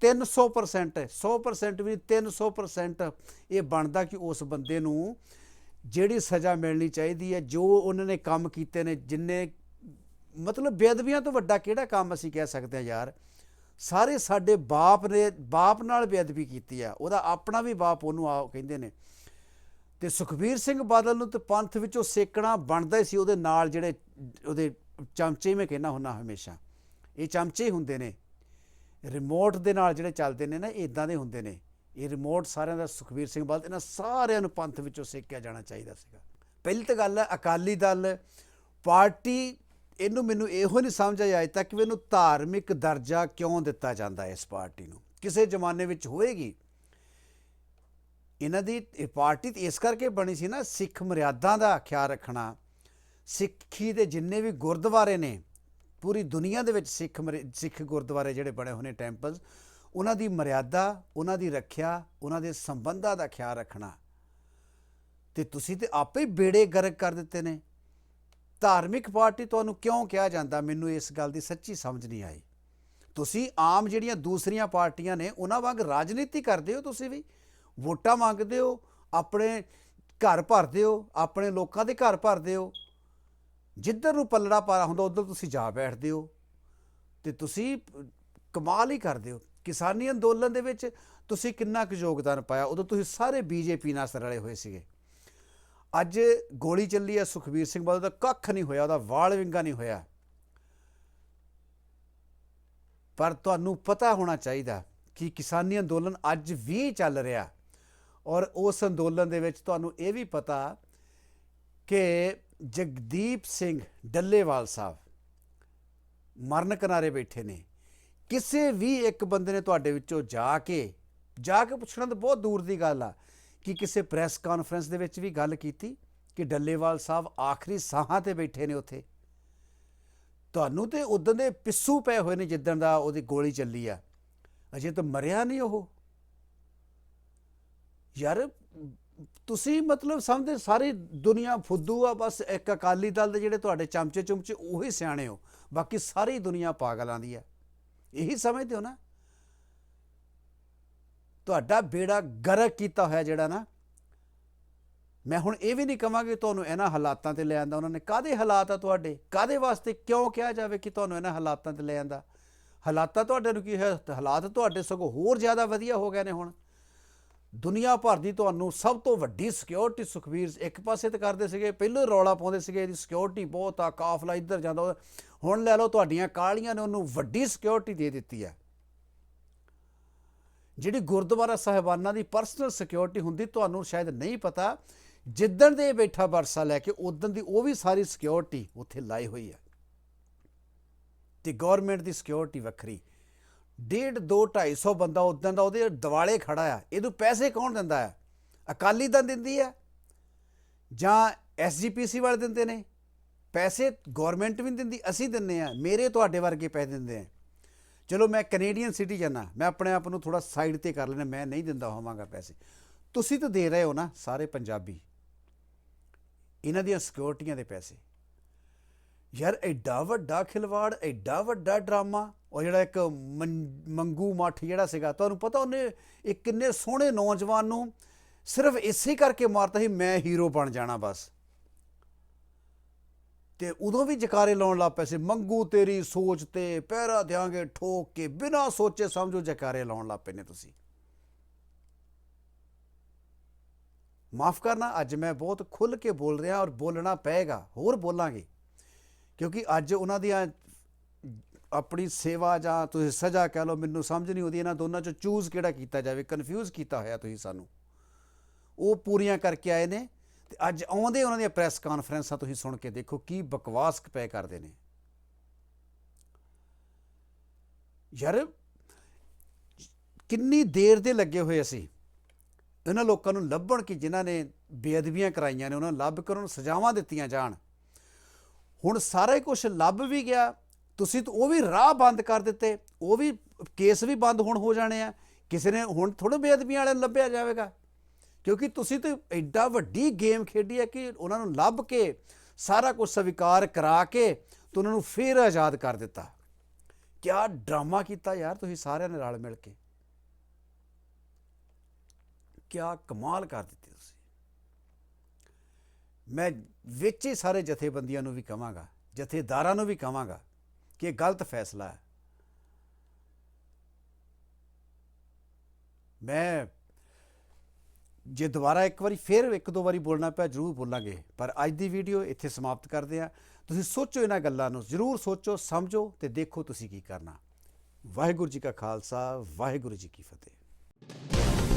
[SPEAKER 1] 300% ਹੈ 100% ਵੀ 300% ਇਹ ਬਣਦਾ ਕਿ ਉਸ ਬੰਦੇ ਨੂੰ ਜਿਹੜੀ ਸਜ਼ਾ ਮਿਲਣੀ ਚਾਹੀਦੀ ਹੈ, ਜੋ ਉਹਨਾਂ ਨੇ ਕੰਮ ਕੀਤੇ ਨੇ, ਜਿੰਨੇ ਮਤਲਬ ਬੇਅਦਬੀਆਂ ਤੋਂ ਵੱਡਾ ਕਿਹੜਾ ਕੰਮ ਅਸੀਂ ਕਹਿ ਸਕਦੇ ਹਾਂ ਯਾਰ? ਸਾਰੇ ਸਾਡੇ ਬਾਪ ਨੇ, ਬਾਪ ਨਾਲ ਬੇਅਦਬੀ ਕੀਤੀ ਆ, ਉਹਦਾ ਆਪਣਾ ਵੀ ਬਾਪ ਉਹਨੂੰ ਆ ਕਹਿੰਦੇ ਨੇ। ਤੇ ਸੁਖਬੀਰ ਸਿੰਘ ਬਾਦਲ ਨੂੰ ਤੇ ਪੰਥ ਵਿੱਚੋਂ ਸੇਕਣਾ ਬਣਦਾ ਹੀ ਸੀ, ਉਹਦੇ ਨਾਲ ਜਿਹੜੇ ਉਹਦੇ ਚਮਚੇ ਮੈਂ ਕਹਿੰਦਾ ਹੁੰਨਾ ਹਮੇਸ਼ਾ, ਇਹ ਚਮਚੇ ਹੀ ਹੁੰਦੇ ਨੇ। ਰਿਮੋਟ ਦੇ ਨਾਲ ਜਿਹੜੇ ਚੱਲਦੇ ਨੇ ਨਾ ਇਦਾਂ ਦੇ ਹੁੰਦੇ ਨੇ। ਇਹ ਰਿਮੋਟ ਸਾਰਿਆਂ ਦਾ, ਸੁਖਬੀਰ ਸਿੰਘ ਬਾਦਲ, ਇਹਨਾਂ ਸਾਰਿਆਂ ਨੂੰ ਪੰਥ ਵਿੱਚੋਂ ਸੇਕਿਆ ਜਾਣਾ ਚਾਹੀਦਾ ਸੀਗਾ। ਪਹਿਲੀ ਤਾਂ ਗੱਲ ਹੈ, ਅਕਾਲੀ ਦਲ ਪਾਰਟੀ ਇਹਨੂੰ ਮੈਨੂੰ ਇਹੋ ਨਹੀਂ ਸਮਝ ਆਈ ਅਜੇ ਤੱਕ ਵੀ ਇਹਨੂੰ ਧਾਰਮਿਕ ਦਰਜਾ ਕਿਉਂ ਦਿੱਤਾ ਜਾਂਦਾ ਹੈ ਇਸ ਪਾਰਟੀ ਨੂੰ? ਕਿਸੇ ਜ਼ਮਾਨੇ ਵਿੱਚ ਹੋਏਗੀ। ਇਹਨਾਂ ਦੀ ਇਹ ਪਾਰਟੀ ਤਾਂ ਇਸ ਕਰਕੇ ਬਣੀ ਸੀ ਨਾ, ਸਿੱਖ ਮਰਿਆਦਾ ਦਾ ਖਿਆਲ ਰੱਖਣਾ। ਸਿੱਖੀ ਦੇ ਜਿੰਨੇ ਵੀ ਗੁਰਦੁਆਰੇ ਨੇ, ਪੂਰੀ ਦੁਨੀਆ ਦੇ ਵਿੱਚ ਸਿੱਖ ਮਰਿ- ਸਿੱਖ ਗੁਰਦੁਆਰੇ ਜਿਹੜੇ ਬਣੇ ਹੋਏ ਨੇ ਟੈਂਪਲਸ, ਉਹਨਾਂ ਦੀ ਮਰਿਆਦਾ, ਉਹਨਾਂ ਦੀ ਰੱਖਿਆ, ਉਹਨਾਂ ਦੇ ਸੰਬੰਧਾਂ ਦਾ ਖਿਆਲ ਰੱਖਣਾ। ਤੇ ਤੁਸੀਂ ਤੇ ਆਪੇ ਬੇੜੇ ਗਰਕ ਕਰ ਦਿੱਤੇ ਨੇ। ਧਾਰਮਿਕ ਪਾਰਟੀ ਤੁਹਾਨੂੰ ਕਿਉਂ ਕਿਹਾ ਜਾਂਦਾ? ਮੈਨੂੰ ਇਸ ਗੱਲ ਦੀ ਸੱਚੀ ਸਮਝ ਨਹੀਂ ਆਈ। ਤੁਸੀਂ ਆਮ ਜਿਹੜੀਆਂ ਦੂਸਰੀਆਂ ਪਾਰਟੀਆਂ ਨੇ, ਉਹਨਾਂ ਵਾਂਗ ਰਾਜਨੀਤੀ ਕਰਦੇ ਹੋ ਤੁਸੀਂ ਵੀ? ਵੋਟਾਂ ਮੰਗਦੇ ਹੋ, ਆਪਣੇ ਘਰ ਭਰਦੇ ਹੋ, ਆਪਣੇ ਲੋਕਾਂ ਦੇ ਘਰ ਭਰਦੇ ਹੋ। ਜਿੱਧਰ ਨੂੰ ਪੱਲੜਾ ਪਾਰਾ ਹੁੰਦਾ, ਉਧਰ ਤੁਸੀਂ ਜਾ ਬੈਠਦੇ ਹੋ। ਤੇ ਤੁਸੀਂ ਕਮਾਲ ਹੀ ਕਰਦੇ ਹੋ। ਕਿਸਾਨੀ ਅੰਦੋਲਨ ਦੇ ਵਿੱਚ ਤੁਸੀਂ ਕਿੰਨਾ ਕੁ ਯੋਗਦਾਨ ਪਾਇਆ? ਉਦੋਂ ਤੁਸੀਂ ਸਾਰੇ ਬੀਜੇਪੀ ਨਾਲ ਰਲੇ ਹੋਏ ਸੀਗੇ। ਅੱਜ ਗੋਲੀ ਚੱਲੀ ਆ ਸੁਖਬੀਰ ਸਿੰਘ ਬਾਦਲ ਦਾ ਕੱਖ ਨਹੀਂ ਹੋਇਆ, ਉਹਦਾ ਵਾਲ ਵਿੰਗਾ ਨਹੀਂ ਹੋਇਆ। ਪਰ ਤੁਹਾਨੂੰ ਪਤਾ ਹੋਣਾ ਚਾਹੀਦਾ ਕਿ ਕਿਸਾਨੀ ਅੰਦੋਲਨ ਅੱਜ ਵੀ ਚੱਲ ਰਿਹਾ। ਔਰ ਉਸ ਅੰਦੋਲਨ ਦੇ ਵਿੱਚ ਤੁਹਾਨੂੰ ਇਹ ਵੀ ਪਤਾ ਕਿ ਜਗਦੀਪ ਸਿੰਘ ਡੱਲੇਵਾਲ ਸਾਹਿਬ ਮਰਨ ਕਿਨਾਰੇ ਬੈਠੇ ਨੇ। ਕਿਸੇ ਵੀ ਇੱਕ ਬੰਦੇ ਨੇ ਤੁਹਾਡੇ ਵਿੱਚੋਂ ਜਾ ਕੇ ਜਾ ਕੇ ਪੁੱਛਣਾ ਤਾਂ ਬਹੁਤ ਦੂਰ ਦੀ ਗੱਲ ਆ। ਕਿ ਕਿਸੇ ਪ੍ਰੈਸ ਕਾਨਫਰੰਸ ਦੇ ਵਿੱਚ ਵੀ ਗੱਲ ਕੀਤੀ ਕਿ ਡੱਲੇਵਾਲ ਸਾਹਿਬ ਆਖਰੀ ਸਾਹਾਂ ਤੇ ਬੈਠੇ ਨੇ ਉੱਥੇ? ਤੁਹਾਨੂੰ ਤੇ ਉਦੋਂ ਦੇ ਪਿੱਸੂ ਪਏ ਹੋਏ ਨੇ ਜਿੱਦਣ ਦਾ ਉਹਦੀ ਗੋਲੀ ਚੱਲੀ ਆ। ਅਜੇ ਤਾਂ ਮਰਿਆ ਨਹੀਂ ਉਹ। ਯਾਰ, ਤੁਸੀਂ ਮਤਲਬ ਸਮਝਦੇ ਸਾਰੀ ਦੁਨੀਆ ਫੁੱਦੂ ਆ, ਬਸ ਇੱਕ ਅਕਾਲੀ ਦਲ ਦੇ ਜਿਹੜੇ ਤੁਹਾਡੇ ਚਮਚੇ ਚੁਮਚੇ ਉਹੀ ਸਿਆਣੇ ਹੋ। ਬਾਕੀ ਸਾਰੀ ਦੁਨੀਆ ਪਾਗਲਾਂ ਦੀ ਆ। ਇਹੀ ਸਮਝਦੇ ਹੋ ਨਾ? ਤੁਹਾਡਾ ਬੇੜਾ ਗਰਕ ਕੀਤਾ ਹੋਇਆ ਜਿਹੜਾ ਨਾ, ਮੈਂ ਹੁਣ ਇਹ ਵੀ ਨਹੀਂ ਕਹਾਂਗੇ ਤੁਹਾਨੂੰ ਇਹਨਾਂ ਹਾਲਾਤਾਂ ਤੇ ਲੈ ਆਂਦਾ। ਉਹਨਾਂ ਨੇ ਕਾਦੇ ਹਾਲਾਤ ਆ ਤੁਹਾਡੇ? ਕਾਦੇ ਵਾਸਤੇ ਕਿਉਂ ਕਿਹਾ ਜਾਵੇ ਕਿ ਤੁਹਾਨੂੰ ਇਹਨਾਂ ਹਾਲਾਤਾਂ ਤੇ ਲੈ ਆਂਦਾ? ਹਾਲਾਤਾਂ ਤੁਹਾਡੇ ਨੂੰ ਕੀ ਹੈ ਹਾਲਾਤ ਤੁਹਾਡੇ ਸਗੋਂ ਹੋਰ ਜ਼ਿਆਦਾ ਵਧੀਆ ਹੋ ਗਏ ਨੇ ਹੁਣ। ਦੁਨੀਆ ਭਰ ਦੀ ਤੁਹਾਨੂੰ ਸਭ ਤੋਂ ਵੱਡੀ ਸਿਕਿਉਰਿਟੀ ਸੁਖਵੀਰ ਇੱਕ ਪਾਸੇ ਤੇ ਕਰਦੇ ਸੀਗੇ, ਪਹਿਲਾਂ ਰੌਲਾ ਪਾਉਂਦੇ ਸੀਗੇ, ਇਹਦੀ ਸਿਕਿਉਰਿਟੀ ਬਹੁਤ ਆ, ਕਾਫਲਾ ਇੱਧਰ ਜਾਂਦਾ। ਹੁਣ ਲੈ ਲਓ, ਤੁਹਾਡੀਆਂ ਕਾਲੀਆਂ ਨੇ ਉਹਨੂੰ ਵੱਡੀ ਸਿਕਿਉਰਿਟੀ ਦੇ ਦਿੱਤੀ ਹੈ। ਜਿਹੜੀ ਗੁਰਦੁਆਰਾ ਸਾਹਿਬਾਨਾਂ ਦੀ ਪਰਸਨਲ ਸਿਕਿਉਰਿਟੀ ਹੁੰਦੀ, ਤੁਹਾਨੂੰ ਸ਼ਾਇਦ ਨਹੀਂ ਪਤਾ, ਜਿੱਦਣ ਦੇ ਬੈਠਾ ਵਰਸਾ ਲੈ ਕੇ ਉਦੋਂ ਦੀ ਉਹ ਵੀ ਸਾਰੀ ਸਿਕਿਉਰਿਟੀ ਉੱਥੇ ਲਾਈ ਹੋਈ ਹੈ। ਤੇ ਗਵਰਨਮੈਂਟ ਦੀ ਸਿਕਿਉਰਿਟੀ ਵੱਖਰੀ। ਡੇਢ 2 250 ਬੰਦਾ ਉਦੋਂ ਦਾ ਉਹਦੇ ਦਿਵਾਲੇ ਖੜਾ ਆ। ਇਹਨੂੰ ਪੈਸੇ ਕੌਣ ਦਿੰਦਾ ਆ ਅਕਾਲੀ ਦਲ ਦਿੰਦੀ ਹੈ? ਜਾਂ ਐਸਜੀਪੀਸੀ ਵਾਲੇ ਦਿੰਦੇ ਨੇ? ਪੈਸੇ ਗਵਰਨਮੈਂਟ ਵੀ ਨਹੀਂ ਦਿੰਦੀ, ਅਸੀਂ ਦਿੰਨੇ ਆ। ਮੇਰੇ ਤੁਹਾਡੇ ਵਰਗੇ ਪੈਸੇ ਦਿੰਦੇ ਆ। ਚਲੋ ਮੈਂ ਕੈਨੇਡੀਅਨ ਸਿਟੀਜ਼ਨ ਆ ਮੈਂ ਆਪਣੇ ਆਪ ਨੂੰ ਥੋੜਾ ਸਾਈਡ ਤੇ ਕਰ ਲੈਣਾ ਮੈਂ ਨਹੀਂ ਦਿੰਦਾ ਹੋਵਾਂਗਾ ਪੈਸੇ। ਤੁਸੀਂ ਤਾਂ ਦੇ ਰਹੇ ਹੋ ਨਾ ਸਾਰੇ ਪੰਜਾਬੀ। ਇਹਨਾਂ ਦੀਆਂ ਸਿਕਿਉਰਿਟੀਆਂ ਦੇ ਪੈਸੇ। ਯਾਰ ਐਡਾ ਵੱਡਾ ਖਿਲਵਾੜ, ਐਡਾ ਵੱਡਾ ਡਰਾਮਾ, ਉਹ ਜਿਹੜਾ ਇੱਕ ਮੰਗੂ ਮੱਠ ਜਿਹੜਾ ਸੀਗਾ, ਤੁਹਾਨੂੰ ਪਤਾ ਉਹਨੇ ਇੱਕ ਕਿੰਨੇ ਸੋਹਣੇ ਨੌਜਵਾਨ ਨੂੰ ਸਿਰਫ ਇਸੇ ਕਰਕੇ ਮਾਰਤਾ ਸੀ, ਮੈਂ ਹੀਰੋ ਬਣ ਜਾਣਾ ਬਸ। ਤੇ ਉਦੋਂ ਵੀ ਜਕਾਰੇ ਲਾਉਣ ਲੱਗ ਪਏ ਸੀ। ਮੰਗੂ, ਤੇਰੀ ਸੋਚ ਤੇ ਪਹਿਰਾ ਦਿਆਂਗੇ ਠੋਕ ਕੇ, ਬਿਨਾਂ ਸੋਚੇ ਸਮਝੋ ਜਕਾਰੇ ਲਾਉਣ ਲੱਗ ਪਏ ਨੇ ਤੁਸੀਂ। ਮਾਫ ਕਰਨਾ, ਅੱਜ ਮੈਂ ਬਹੁਤ ਖੁੱਲ ਕੇ ਬੋਲ ਰਿਹਾ ਔਰ ਬੋਲਣਾ ਪਏਗਾ, ਹੋਰ ਬੋਲਾਂਗੇ। ਕਿਉਂਕਿ ਅੱਜ ਉਹਨਾਂ ਦੀਆਂ ਆਪਣੀ ਸੇਵਾ ਜਾਂ ਤੁਸੀਂ ਸਜ਼ਾ ਕਹਿ ਲਓ, ਮੈਨੂੰ ਸਮਝ ਨਹੀਂ ਆਉਂਦੀ ਇਹਨਾਂ ਦੋਨਾਂ ਚੋਂ ਚੂਜ਼ ਕਿਹੜਾ ਕੀਤਾ ਜਾਵੇ ਕਨਫਿਊਜ਼ ਕੀਤਾ ਹੋਇਆ ਤੁਸੀਂ ਸਾਨੂੰ। ਉਹ ਪੂਰੀਆਂ ਕਰਕੇ ਆਏ ਨੇ। ਤੇ ਅੱਜ ਆਉਂਦੇ ਉਹਨਾਂ ਦੀਆਂ ਪ੍ਰੈਸ ਕਾਨਫਰੰਸਾਂ ਤੁਸੀਂ ਸੁਣ ਕੇ ਦੇਖੋ ਕੀ ਬਕਵਾਸ ਪੈ ਕਰਦੇ ਨੇ। ਯਾਰ, ਕਿੰਨੀ ਦੇਰ ਦੇ ਲੱਗੇ ਹੋਏ ਅਸੀਂ। ਇਹਨਾਂ ਲੋਕਾਂ ਨੂੰ ਲੱਭਣ ਕਿ ਜਿਨ੍ਹਾਂ ਨੇ ਬੇਅਦਬੀਆਂ ਕਰਾਈਆਂ ਨੇ, ਉਹਨਾਂ ਨੂੰ ਲੱਭ ਕੇ ਉਹਨਾਂ ਨੂੰ ਸਜ਼ਾਵਾਂ ਦਿੱਤੀਆਂ ਜਾਣ। ਹੁਣ ਸਾਰਾ ਹੀ ਕੁਝ ਲੱਭ ਵੀ ਗਿਆ। ਤੁਸੀਂ ਤਾਂ ਉਹ ਵੀ ਰਾਹ ਬੰਦ ਕਰ ਦਿੱਤੇ। ਉਹ ਵੀ, ਕੇਸ ਵੀ ਬੰਦ ਹੁਣ ਹੋ ਜਾਣੇ ਆ। ਕਿਸੇ ਨੇ ਹੁਣ ਥੋੜੇ ਬੇਅਦਬੀਆਂ ਵਾਲਿਆਂ ਨੂੰ ਲੱਭਿਆ ਜਾਵੇਗਾ। ਕਿਉਂਕਿ ਤੁਸੀਂ ਤੇ ਐਡਾ ਵੱਡੀ ਗੇਮ ਖੇਡੀ ਹੈ ਕਿ ਉਹਨਾਂ ਨੂੰ ਲੱਭ ਕੇ ਸਾਰਾ ਕੁਝ ਸਵੀਕਾਰ ਕਰਾ ਕੇ ਤੇ ਉਹਨਾਂ ਨੂੰ ਫੇਰ ਆਜ਼ਾਦ ਕਰ ਦਿੱਤਾ। ਕਿਆ ਡਰਾਮਾ ਕੀਤਾ ਯਾਰ ਤੁਸੀਂ ਸਾਰਿਆਂ ਨੇ ਰਲ ਮਿਲ ਕੇ। ਕਿਆ ਕਮਾਲ ਕਰ ਦਿੱਤੀ ਤੁਸੀਂ। ਮੈਂ ਵਿੱਚ ਹੀ ਸਾਰੇ ਜਥੇਬੰਦੀਆਂ ਨੂੰ ਵੀ ਕਹਾਂਗਾ, ਜਥੇਦਾਰਾਂ ਨੂੰ ਵੀ ਕਹਾਂਗਾ ਕਿ ਇਹ ਗਲਤ ਫੈਸਲਾ ਹੈ। ਮੈਂ ਜੇ ਦੁਬਾਰਾ ਇੱਕ ਵਾਰੀ ਫੇਰ ਇੱਕ ਦੋ ਵਾਰੀ ਬੋਲਣਾ ਪਿਆ, ਜਰੂਰ ਬੋਲਾਂਗੇ। ਪਰ ਅੱਜ ਦੀ ਵੀਡੀਓ ਇੱਥੇ ਸਮਾਪਤ ਕਰਦੇ ਹਾਂ। ਤੁਸੀਂ ਸੋਚੋ ਇਹਨਾਂ ਗੱਲਾਂ ਨੂੰ, ਜਰੂਰ ਸੋਚੋ, ਸਮਝੋ ਤੇ ਦੇਖੋ ਤੁਸੀਂ ਕੀ ਕਰਨਾ। ਵਾਹਿਗੁਰੂ ਜੀ ਕਾ ਖਾਲਸਾ, ਵਾਹਿਗੁਰੂ ਜੀ ਕੀ ਫਤਿਹ।